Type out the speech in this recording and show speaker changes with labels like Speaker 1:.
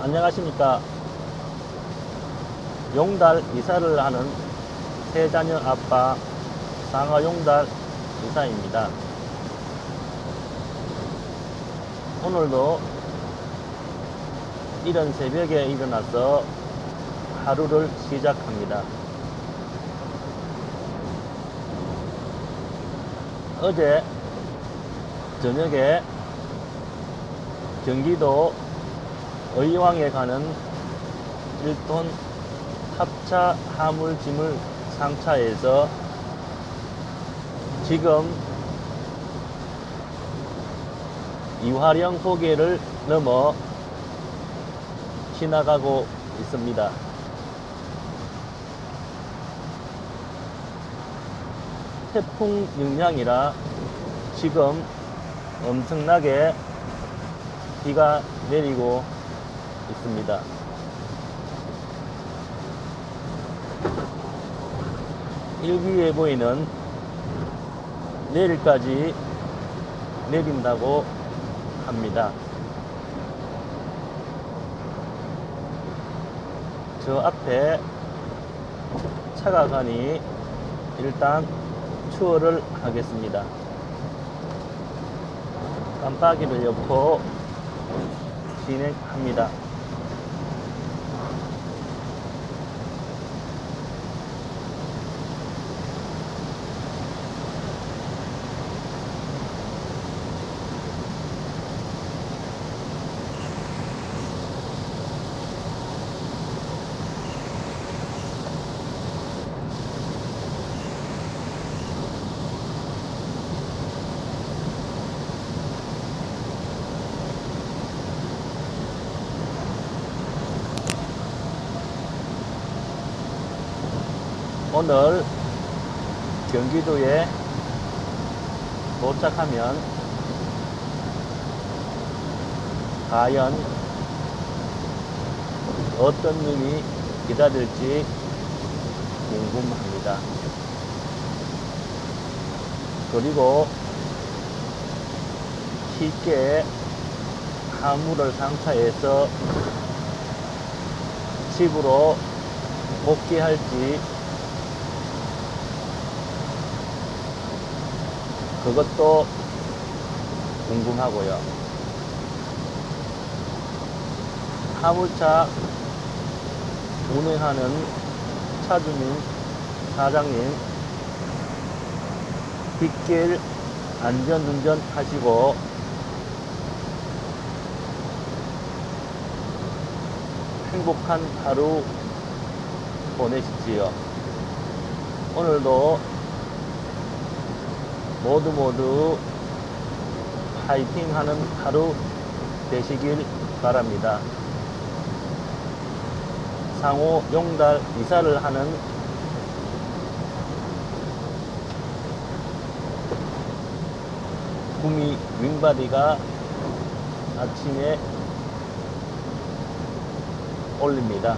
Speaker 1: 안녕하십니까. 용달 이사를 하는 세 자녀 아빠 상하 용달 이사입니다. 오늘도 이른 새벽에 일어나서 하루를 시작합니다. 어제 저녁에 경기도 의왕에 가는 1톤 탑차 화물짐을 상차해서 지금 이화령 호계를 넘어 지나가고 있습니다. 태풍 영향이라 지금 엄청나게 비가 내리고 있습니다. 일기예보에는 내일까지 내린다고 합니다. 저 앞에 차가 가니 일단 추월을 하겠습니다. 깜빡이를 엮고 진행합니다. 오늘 경기도에 도착하면 과연 어떤 일이 기다릴지 궁금합니다. 그리고 쉽게 화물을 상차해서 집으로 복귀할지 그것도 궁금하고요. 화물차 운행하는 차주님, 사장님, 빗길 안전운전 하시고 행복한 하루 보내십시오. 오늘도 모두 모두 파이팅 하는 하루 되시길 바랍니다. 상호 용달 이사를 하는 구미 윙바디가 아침에 올립니다.